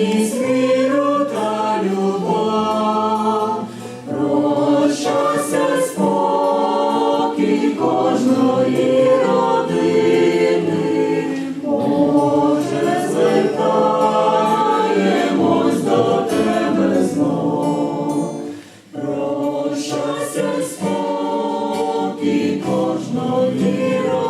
вічність миру та любов, прощася спокій кожної родини, Боже, звертаємось до тебе знов, прощася спокій кожної родини.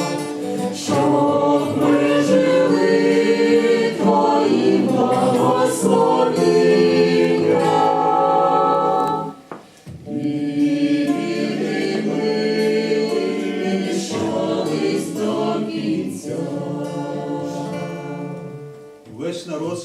Весь народ